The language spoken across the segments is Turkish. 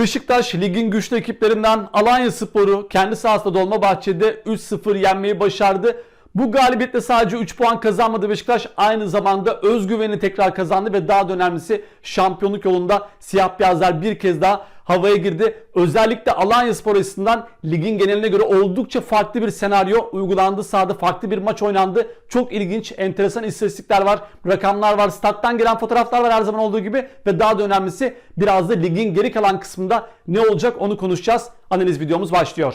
Beşiktaş ligin güçlü ekiplerinden Alanya Sporu kendi sahasında Dolmabahçe'de 3-0 yenmeyi başardı. Bu galibiyetle sadece 3 puan kazanmadı Beşiktaş aynı zamanda özgüveni tekrar kazandı ve daha da önemlisi şampiyonluk yolunda siyah beyazlar bir kez daha havaya girdi. Özellikle Alanya Spor açısından ligin geneline göre oldukça farklı bir senaryo uygulandı. Sahada farklı bir maç oynandı. Çok ilginç, enteresan istatistikler var, rakamlar var, stat'tan gelen fotoğraflar var her zaman olduğu gibi ve daha da önemlisi biraz da ligin geri kalan kısmında ne olacak onu konuşacağız. Analiz videomuz başlıyor.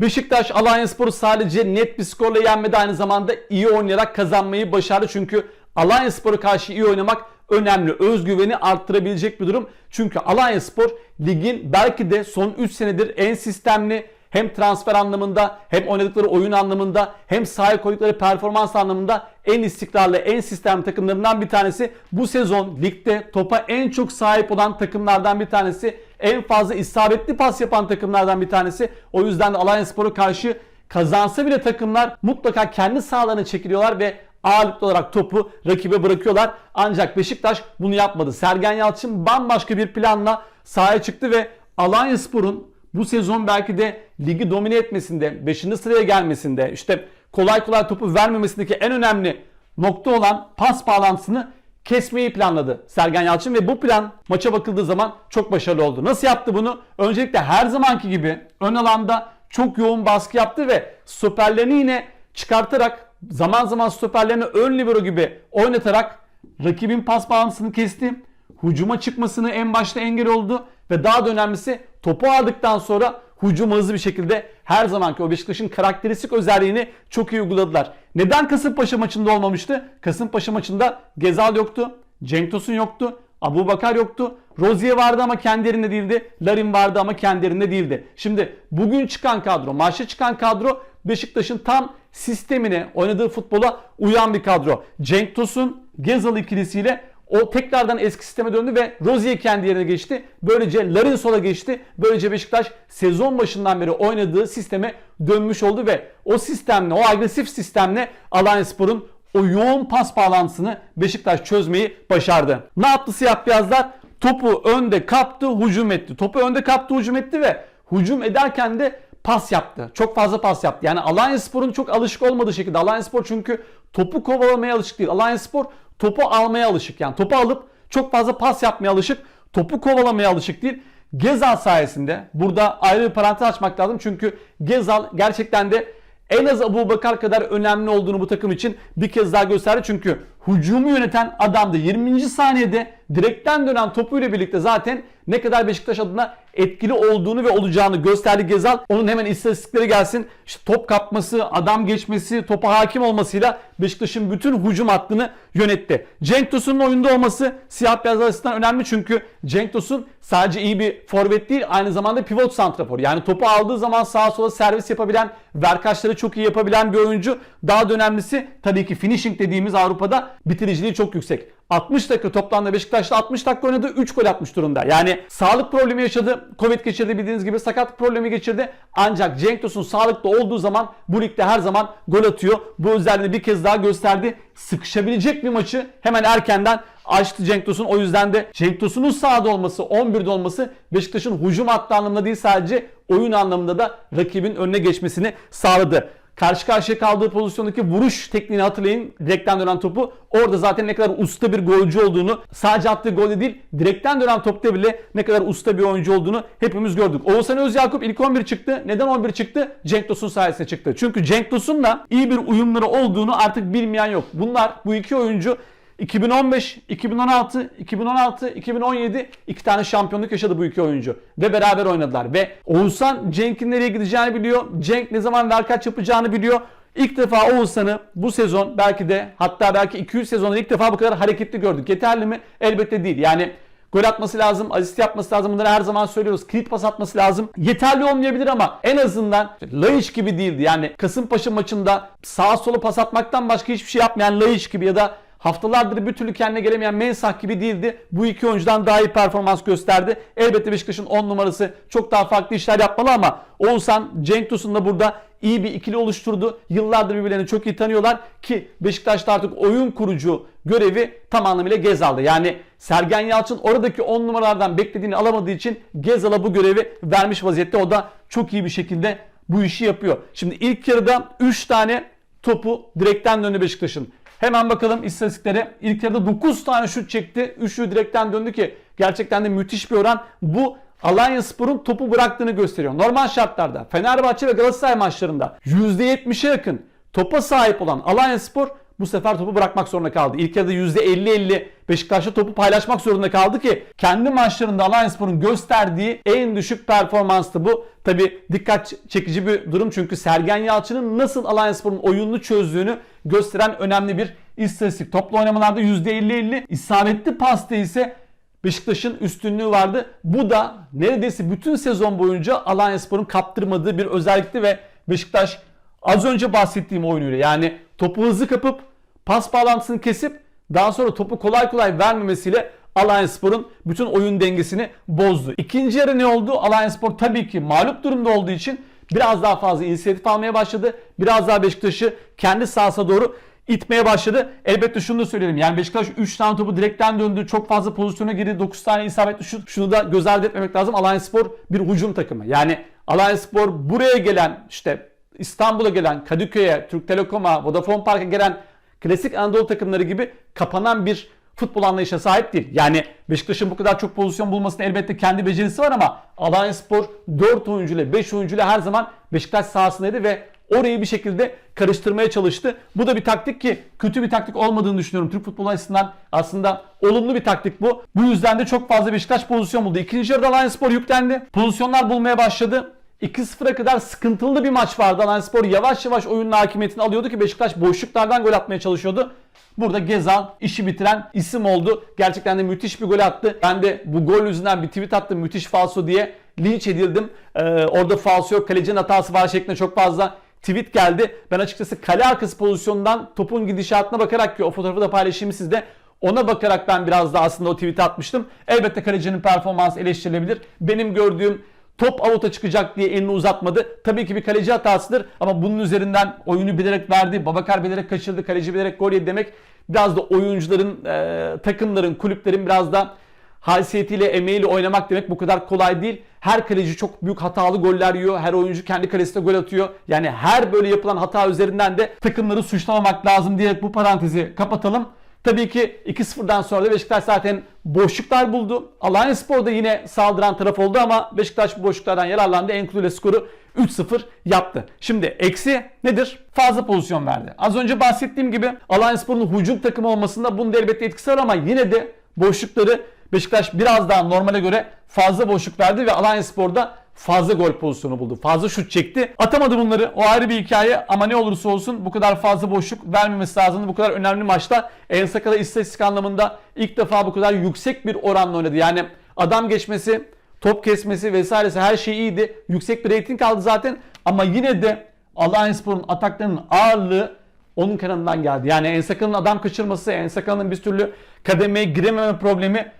Beşiktaş Alanya Sporu sadece net bir skorla yenmedi aynı zamanda iyi oynayarak kazanmayı başardı. Çünkü Alanya Sporu karşı iyi oynamak önemli. Özgüveni arttırabilecek bir durum. Çünkü Alanya Spor ligin belki de son 3 senedir en sistemli hem transfer anlamında hem oynadıkları oyun anlamında hem sahaya koydukları performans anlamında en istikrarlı, en sistemli takımlarından bir tanesi. Bu sezon ligde topa en çok sahip olan takımlardan bir tanesi. En fazla isabetli pas yapan takımlardan bir tanesi. O yüzden de Alanya Spor'a karşı kazansa bile takımlar mutlaka kendi sahalarına çekiliyorlar ve ağırlıklı olarak topu rakibe bırakıyorlar. Ancak Beşiktaş bunu yapmadı. Sergen Yalçın bambaşka bir planla sahaya çıktı ve Alanya Spor'un bu sezon belki de ligi domine etmesinde, 5. sıraya gelmesinde, işte kolay kolay topu vermemesindeki en önemli nokta olan pas bağlantısını kesmeyi planladı Sergen Yalçın ve bu plan maça bakıldığı zaman çok başarılı oldu. Nasıl yaptı bunu? Öncelikle her zamanki gibi ön alanda çok yoğun baskı yaptı ve stoperlerini yine çıkartarak zaman zaman stoperlerini ön libero gibi oynatarak rakibin pas bağlantısını kesti. Hücuma çıkmasını en başta engel oldu ve daha da önemlisi topu aldıktan sonra hücuma hızlı bir şekilde her zamanki o Beşiktaş'ın karakteristik özelliğini çok iyi uyguladılar. Neden Kasımpaşa maçında olmamıştı? Kasımpaşa maçında Gezal yoktu, Cenk Tosun yoktu, Abu Bakar yoktu. Rozier vardı ama kendi yerinde değildi. Larin vardı ama kendi yerinde değildi. Şimdi bugün çıkan kadro, maçta çıkan kadro Beşiktaş'ın tam sistemine, oynadığı futbola uyan bir kadro. Cenk Tosun, Gezal ikilisiyle o tekrardan eski sisteme döndü ve Rozier kendi yerine geçti. Böylece Larin sola geçti. Böylece Beşiktaş sezon başından beri oynadığı sisteme dönmüş oldu ve o sistemle, o agresif sistemle Alanyaspor'un o yoğun pas bağlantısını Beşiktaş çözmeyi başardı. Ne yaptı siyah beyazlar? Topu önde kaptı, hücum etti. Topu önde kaptı, hücum etti ve hücum ederken de pas yaptı. Çok fazla pas yaptı. Yani Alanyaspor'un çok alışık olmadığı şekilde. Alanyaspor çünkü topu kovalamaya alışık değil. Alanyaspor topu almaya alışık. Yani topu alıp çok fazla pas yapmaya alışık. Topu kovalamaya alışık değil. Gezal sayesinde burada ayrı bir parantez açmak lazım. Çünkü Gezal gerçekten de en az Abu Bakar kadar önemli olduğunu bu takım için bir kez daha gösterdi. Çünkü hücumu yöneten adamdı. 20. saniyede direkten dönen topuyla birlikte zaten ne kadar Beşiktaş adına etkili olduğunu ve olacağını gösterdi Gezal. Onun hemen istatistikleri gelsin. İşte top kapması, adam geçmesi, topa hakim olmasıyla Beşiktaş'ın bütün hücum hattını yönetti. Cenk Tosun'un oyunda olması siyah beyaz açısından önemli çünkü Cenk Tosun sadece iyi bir forvet değil aynı zamanda pivot santrafor. Yani topu aldığı zaman sağa sola servis yapabilen, verkaçları çok iyi yapabilen bir oyuncu. Daha da önemlisi tabii ki finishing dediğimiz Avrupa'da bitiriciliği çok yüksek. 60 dakika toplamda Beşiktaş'ta 60 dakika oynadı 3 gol atmış durumda. Yani sağlık problemi yaşadı. Covid geçirdi bildiğiniz gibi sakat problemi geçirdi. Ancak Cenk Tosun sağlıklı olduğu zaman bu ligde her zaman gol atıyor. Bu özelliğini bir kez daha gösterdi. Sıkışabilecek bir maçı hemen erkenden açtı Cenk Tosun. O yüzden de Cenk Tosun'un sahada olması, 11'de olması Beşiktaş'ın hücum hattı anlamında değil sadece oyun anlamında da rakibin önüne geçmesini sağladı karşı karşıya kaldığı pozisyondaki vuruş tekniğini hatırlayın. Direkten dönen topu. Orada zaten ne kadar usta bir golcü olduğunu sadece attığı golde değil direkten dönen topta bile ne kadar usta bir oyuncu olduğunu hepimiz gördük. Oğuzhan Özyakup ilk 11 çıktı. Neden 11 çıktı? Cenk Tosun sayesinde çıktı. Çünkü Cenk Tosun'la iyi bir uyumları olduğunu artık bilmeyen yok. Bunlar bu iki oyuncu 2015, 2016, 2016, 2017 iki tane şampiyonluk yaşadı bu iki oyuncu. Ve beraber oynadılar. Ve Oğuzhan Cenk'in nereye gideceğini biliyor. Cenk ne zaman verkaç yapacağını biliyor. İlk defa Oğuzhan'ı bu sezon belki de hatta belki 200 sezonda ilk defa bu kadar hareketli gördük. Yeterli mi? Elbette değil. Yani Gol atması lazım, asist yapması lazım. Bunları her zaman söylüyoruz. Kilit pas atması lazım. Yeterli olmayabilir ama en azından Laiç gibi değildi. Yani Kasımpaşa maçında sağa sola pas atmaktan başka hiçbir şey yapmayan Laiç gibi ya da haftalardır bir türlü kendine gelemeyen Mensah gibi değildi. Bu iki oyuncudan daha iyi performans gösterdi. Elbette Beşiktaş'ın 10 numarası çok daha farklı işler yapmalı ama Oğuzhan, Cenk Tosun da burada iyi bir ikili oluşturdu. Yıllardır birbirlerini çok iyi tanıyorlar ki Beşiktaş'ta artık oyun kurucu görevi tam anlamıyla Gezal'da. Yani Sergen Yalçın oradaki 10 numaralardan beklediğini alamadığı için Gezal'a bu görevi vermiş vaziyette. O da çok iyi bir şekilde bu işi yapıyor. Şimdi ilk yarıda 3 tane topu direkten döndü Beşiktaş'ın. Hemen bakalım istatistiklere. İlk yarıda 9 tane şut çekti. 3'ü direkten döndü ki gerçekten de müthiş bir oran. Bu Alanya Spor'un topu bıraktığını gösteriyor. Normal şartlarda Fenerbahçe ve Galatasaray maçlarında %70'e yakın topa sahip olan Alanya Spor bu sefer topu bırakmak zorunda kaldı. İlk yarıda %50-50 Beşiktaş'ta topu paylaşmak zorunda kaldı ki kendi maçlarında Alanyaspor'un gösterdiği en düşük performanstı bu. Tabi dikkat çekici bir durum çünkü Sergen Yalçın'ın nasıl Alanyaspor'un oyununu çözdüğünü gösteren önemli bir istatistik. Toplu oynamalarda %50-50 isabetli pasta ise Beşiktaş'ın üstünlüğü vardı. Bu da neredeyse bütün sezon boyunca Alanyaspor'un kaptırmadığı bir özellikti ve Beşiktaş az önce bahsettiğim oyunuyla yani topu hızlı kapıp pas bağlantısını kesip daha sonra topu kolay kolay vermemesiyle Alanyaspor'un bütün oyun dengesini bozdu. İkinci yarı ne oldu? Alanyaspor tabii ki mağlup durumda olduğu için biraz daha fazla inisiyatif almaya başladı. Biraz daha Beşiktaş'ı kendi sahasına doğru itmeye başladı. Elbette şunu da söyleyelim. Yani Beşiktaş 3 tane topu direkten döndü. Çok fazla pozisyona girdi. 9 tane isabetli şut. Şunu da göz ardı etmemek lazım. Alanyaspor bir hücum takımı. Yani Alanyaspor buraya gelen işte İstanbul'a gelen, Kadıköy'e, Türk Telekom'a, Vodafone Park'a gelen klasik Anadolu takımları gibi kapanan bir futbol anlayışına sahip değil. Yani Beşiktaş'ın bu kadar çok pozisyon bulmasının elbette kendi becerisi var ama Alanyaspor 4 oyuncuyla 5 oyuncuyla her zaman Beşiktaş sahasındaydı ve orayı bir şekilde karıştırmaya çalıştı. Bu da bir taktik ki kötü bir taktik olmadığını düşünüyorum. Türk futbolu açısından aslında olumlu bir taktik bu. Bu yüzden de çok fazla Beşiktaş pozisyon buldu. İkinci yarıda Alanyaspor yüklendi. Pozisyonlar bulmaya başladı. 2-0'a kadar sıkıntılı bir maç vardı. Alanyaspor yavaş yavaş oyunun hakimiyetini alıyordu ki Beşiktaş boşluklardan gol atmaya çalışıyordu. Burada Gezal işi bitiren isim oldu. Gerçekten de müthiş bir gol attı. Ben de bu gol yüzünden bir tweet attım müthiş falso diye. Linç edildim. Ee, orada falso yok. Kalecinin hatası var şeklinde çok fazla tweet geldi. Ben açıkçası kale arkası pozisyondan topun gidişatına bakarak ki o fotoğrafı da paylaşayım sizde. Ona bakarak ben biraz da aslında o tweet'i atmıştım. Elbette kalecinin performansı eleştirilebilir. Benim gördüğüm top avuta çıkacak diye elini uzatmadı. Tabii ki bir kaleci hatasıdır ama bunun üzerinden oyunu bilerek verdi. Babakar bilerek kaçırdı, kaleci bilerek gol yedi demek biraz da oyuncuların, e, takımların, kulüplerin biraz da haysiyetiyle, emeğiyle oynamak demek bu kadar kolay değil. Her kaleci çok büyük hatalı goller yiyor. Her oyuncu kendi kalesinde gol atıyor. Yani her böyle yapılan hata üzerinden de takımları suçlamamak lazım diyerek bu parantezi kapatalım. Tabii ki 2-0'dan sonra da Beşiktaş zaten boşluklar buldu. Alanya Spor da yine saldıran taraf oldu ama Beşiktaş bu boşluklardan yararlandı. Enkulu ile skoru 3-0 yaptı. Şimdi eksi nedir? Fazla pozisyon verdi. Az önce bahsettiğim gibi Alanya Spor'un hücum takımı olmasında bunun da elbette etkisi var ama yine de boşlukları Beşiktaş biraz daha normale göre fazla boşluk verdi ve Alanya Spor'da fazla gol pozisyonu buldu. Fazla şut çekti. Atamadı bunları. O ayrı bir hikaye ama ne olursa olsun bu kadar fazla boşluk vermemesi lazımdı. Bu kadar önemli maçta En Sakala istatistik anlamında ilk defa bu kadar yüksek bir oranla oynadı. Yani adam geçmesi, top kesmesi vesairesi her şey iyiydi. Yüksek bir reyting aldı zaten ama yine de Alanyaspor'un ataklarının ağırlığı onun kanadından geldi. Yani Ensakal'ın adam kaçırması, Ensakal'ın bir türlü kademeye girememe problemi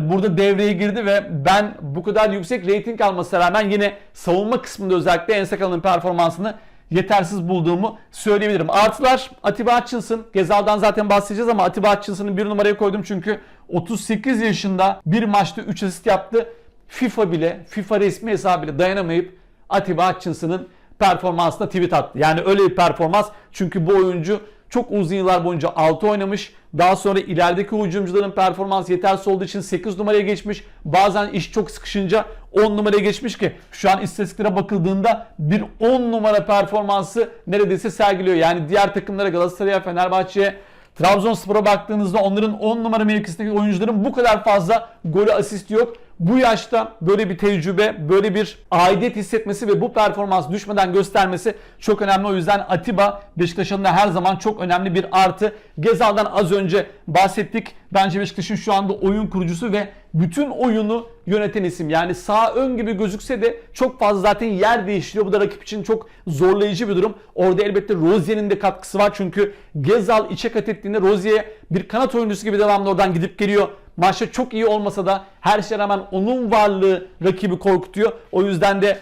burada devreye girdi ve ben bu kadar yüksek reyting almasına rağmen yine savunma kısmında özellikle Ensakal'ın performansını yetersiz bulduğumu söyleyebilirim. Artılar Atiba Hutchinson. Gezal'dan zaten bahsedeceğiz ama Atiba Hutchinson'ı bir numaraya koydum çünkü 38 yaşında bir maçta 3 asist yaptı. FIFA bile, FIFA resmi hesabıyla dayanamayıp Atiba Hutchinson'ın performansına tweet attı. Yani öyle bir performans çünkü bu oyuncu çok uzun yıllar boyunca 6 oynamış. Daha sonra ilerideki hücumcuların performans yetersiz olduğu için 8 numaraya geçmiş. Bazen iş çok sıkışınca 10 numaraya geçmiş ki şu an istatistiklere bakıldığında bir 10 numara performansı neredeyse sergiliyor. Yani diğer takımlara Galatasaray'a, Fenerbahçe'ye, Trabzonspor'a baktığınızda onların 10 numara mevkisindeki oyuncuların bu kadar fazla golü asist yok. bu yaşta böyle bir tecrübe, böyle bir aidiyet hissetmesi ve bu performans düşmeden göstermesi çok önemli. O yüzden Atiba Beşiktaş'ın da her zaman çok önemli bir artı. Gezal'dan az önce bahsettik. Bence Beşiktaş'ın şu anda oyun kurucusu ve bütün oyunu yöneten isim. Yani sağ ön gibi gözükse de çok fazla zaten yer değiştiriyor. Bu da rakip için çok zorlayıcı bir durum. Orada elbette Rozier'in de katkısı var. Çünkü Gezal içe kat ettiğinde Rozier bir kanat oyuncusu gibi devamlı oradan gidip geliyor. Maçta çok iyi olmasa da her şeye rağmen onun varlığı rakibi korkutuyor. O yüzden de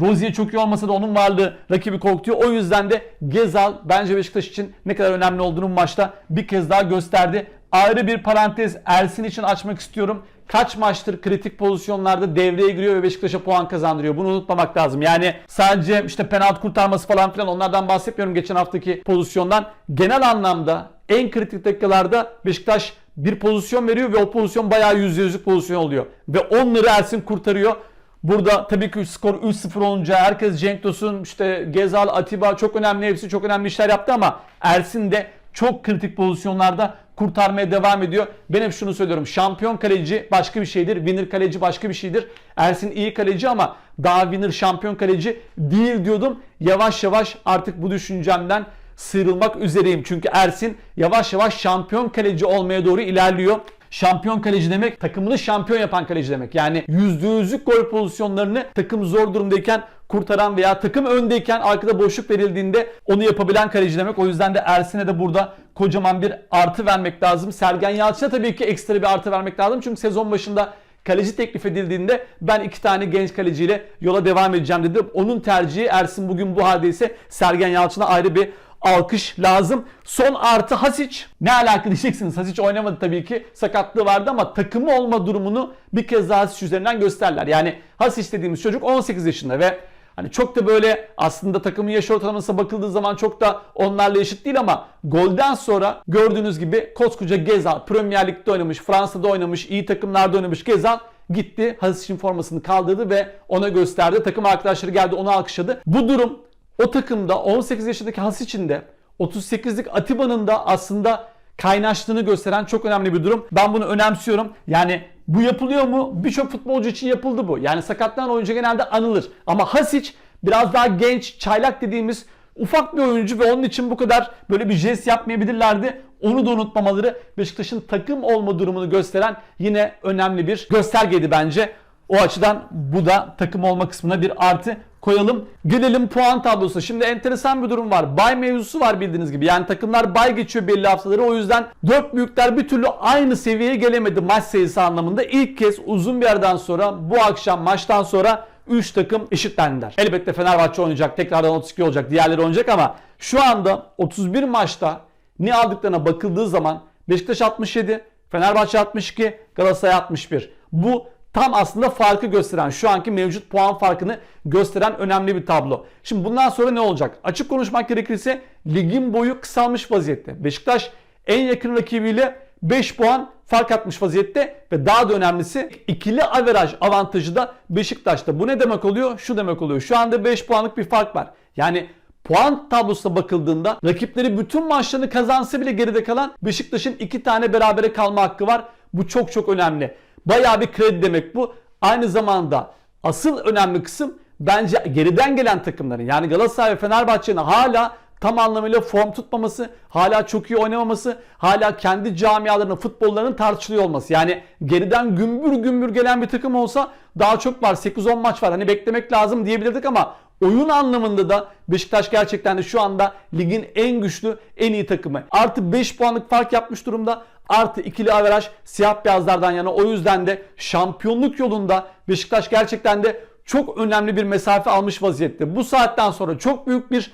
Rozier çok iyi olmasa da onun varlığı rakibi korkutuyor. O yüzden de Gezal bence Beşiktaş için ne kadar önemli olduğunu maçta bir kez daha gösterdi. Ayrı bir parantez Ersin için açmak istiyorum. Kaç maçtır kritik pozisyonlarda devreye giriyor ve Beşiktaş'a puan kazandırıyor. Bunu unutmamak lazım. Yani sadece işte penaltı kurtarması falan filan onlardan bahsetmiyorum geçen haftaki pozisyondan. Genel anlamda en kritik dakikalarda Beşiktaş bir pozisyon veriyor ve o pozisyon bayağı yüzde yüzlük pozisyon oluyor. Ve onları Ersin kurtarıyor. Burada tabii ki skor 3-0 olunca herkes Cenk Tosun, işte Gezal, Atiba çok önemli hepsi çok önemli işler yaptı ama Ersin de çok kritik pozisyonlarda kurtarmaya devam ediyor. Ben hep şunu söylüyorum. Şampiyon kaleci başka bir şeydir. Winner kaleci başka bir şeydir. Ersin iyi kaleci ama daha winner şampiyon kaleci değil diyordum. Yavaş yavaş artık bu düşüncemden sıyrılmak üzereyim. Çünkü Ersin yavaş yavaş şampiyon kaleci olmaya doğru ilerliyor. Şampiyon kaleci demek takımını şampiyon yapan kaleci demek. Yani %100'lük gol pozisyonlarını takım zor durumdayken kurtaran veya takım öndeyken arkada boşluk verildiğinde onu yapabilen kaleci demek. O yüzden de Ersin'e de burada kocaman bir artı vermek lazım. Sergen Yalçın'a tabii ki ekstra bir artı vermek lazım. Çünkü sezon başında kaleci teklif edildiğinde ben iki tane genç kaleciyle yola devam edeceğim dedi. Onun tercihi Ersin bugün bu haldeyse Sergen Yalçın'a ayrı bir alkış lazım. Son artı Hasic. Ne alaka diyeceksiniz. Hasic oynamadı tabii ki. Sakatlığı vardı ama takımı olma durumunu bir kez daha Hasic üzerinden gösterler. Yani Hasic dediğimiz çocuk 18 yaşında ve Hani çok da böyle aslında takımın yaş ortalamasına bakıldığı zaman çok da onlarla eşit değil ama golden sonra gördüğünüz gibi koskoca Gezal Premier Lig'de oynamış, Fransa'da oynamış, iyi takımlarda oynamış Gezal gitti Hasic'in formasını kaldırdı ve ona gösterdi. Takım arkadaşları geldi onu alkışladı. Bu durum o takımda 18 yaşındaki Hasic'in de 38'lik Atiba'nın da aslında kaynaştığını gösteren çok önemli bir durum. Ben bunu önemsiyorum. Yani bu yapılıyor mu? Birçok futbolcu için yapıldı bu. Yani sakatlanan oyuncu genelde anılır. Ama Hasic biraz daha genç, çaylak dediğimiz ufak bir oyuncu ve onun için bu kadar böyle bir jest yapmayabilirlerdi. Onu da unutmamaları Beşiktaş'ın takım olma durumunu gösteren yine önemli bir göstergeydi bence. O açıdan bu da takım olma kısmına bir artı koyalım. Gelelim puan tablosu. Şimdi enteresan bir durum var. Bay mevzusu var bildiğiniz gibi. Yani takımlar bay geçiyor belli haftaları. O yüzden dört büyükler bir türlü aynı seviyeye gelemedi maç sayısı anlamında. İlk kez uzun bir aradan sonra bu akşam maçtan sonra 3 takım eşitlendiler. Elbette Fenerbahçe oynayacak. Tekrardan 32 olacak. Diğerleri oynayacak ama şu anda 31 maçta ne aldıklarına bakıldığı zaman Beşiktaş 67, Fenerbahçe 62, Galatasaray 61. Bu tam aslında farkı gösteren, şu anki mevcut puan farkını gösteren önemli bir tablo. Şimdi bundan sonra ne olacak? Açık konuşmak gerekirse ligin boyu kısalmış vaziyette. Beşiktaş en yakın rakibiyle 5 puan fark atmış vaziyette ve daha da önemlisi ikili averaj avantajı da Beşiktaş'ta. Bu ne demek oluyor? Şu demek oluyor. Şu anda 5 puanlık bir fark var. Yani puan tablosuna bakıldığında rakipleri bütün maçlarını kazansa bile geride kalan Beşiktaş'ın 2 tane berabere kalma hakkı var. Bu çok çok önemli. Bayağı bir kredi demek bu. Aynı zamanda asıl önemli kısım bence geriden gelen takımların yani Galatasaray ve Fenerbahçe'nin hala tam anlamıyla form tutmaması, hala çok iyi oynamaması, hala kendi camialarının, futbollarının tartışılıyor olması. Yani geriden gümbür gümbür gelen bir takım olsa daha çok var. 8-10 maç var. Hani beklemek lazım diyebilirdik ama oyun anlamında da Beşiktaş gerçekten de şu anda ligin en güçlü, en iyi takımı. Artı 5 puanlık fark yapmış durumda. Artı ikili averaj siyah beyazlardan yana. O yüzden de şampiyonluk yolunda Beşiktaş gerçekten de çok önemli bir mesafe almış vaziyette. Bu saatten sonra çok büyük bir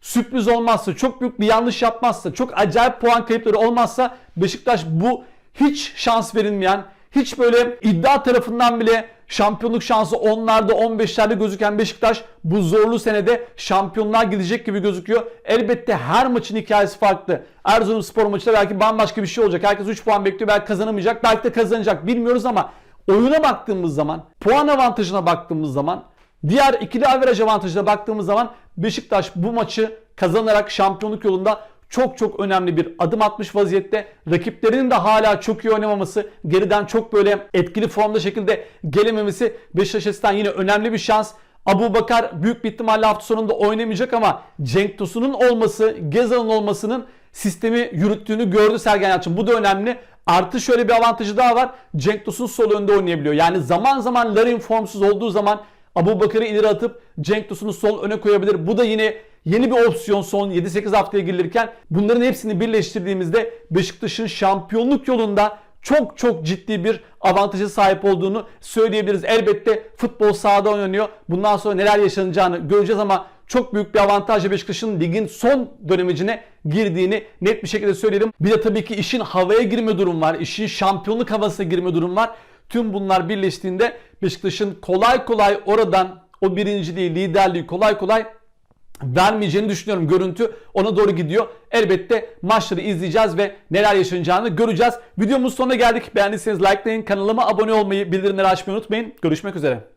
sürpriz olmazsa, çok büyük bir yanlış yapmazsa, çok acayip puan kayıpları olmazsa Beşiktaş bu hiç şans verilmeyen, hiç böyle iddia tarafından bile şampiyonluk şansı onlarda 15'lerde gözüken Beşiktaş bu zorlu senede şampiyonluğa gidecek gibi gözüküyor. Elbette her maçın hikayesi farklı. Erzurumspor maçında belki bambaşka bir şey olacak. Herkes 3 puan bekliyor. Belki kazanamayacak. Belki de kazanacak. Bilmiyoruz ama oyuna baktığımız zaman, puan avantajına baktığımız zaman, diğer ikili averaj avantajına baktığımız zaman Beşiktaş bu maçı kazanarak şampiyonluk yolunda çok çok önemli bir adım atmış vaziyette. Rakiplerinin de hala çok iyi oynamaması, geriden çok böyle etkili formda şekilde gelememesi Beşiktaş açısından yine önemli bir şans. Abu Bakar büyük bir ihtimalle hafta sonunda oynamayacak ama Cenk Tosun'un olması, Gezal'ın olmasının sistemi yürüttüğünü gördü Sergen Yalçın. Bu da önemli. Artı şöyle bir avantajı daha var. Cenk Tosun sol önde oynayabiliyor. Yani zaman zaman Larin formsuz olduğu zaman Abu Bakar'ı ileri atıp Cenk Tosun'u sol öne koyabilir. Bu da yine yeni bir opsiyon son 7-8 haftaya girilirken bunların hepsini birleştirdiğimizde Beşiktaş'ın şampiyonluk yolunda çok çok ciddi bir avantaja sahip olduğunu söyleyebiliriz. Elbette futbol sahada oynanıyor. Bundan sonra neler yaşanacağını göreceğiz ama çok büyük bir avantajla Beşiktaş'ın ligin son dönemecine girdiğini net bir şekilde söyleyelim. Bir de tabii ki işin havaya girme durum var. İşin şampiyonluk havasına girme durum var. Tüm bunlar birleştiğinde Beşiktaş'ın kolay kolay oradan o birinciliği, liderliği kolay kolay vermeyeceğini düşünüyorum. Görüntü ona doğru gidiyor. Elbette maçları izleyeceğiz ve neler yaşanacağını göreceğiz. Videomuzun sonuna geldik. Beğendiyseniz likelayın, kanalıma abone olmayı, bildirimleri açmayı unutmayın. Görüşmek üzere.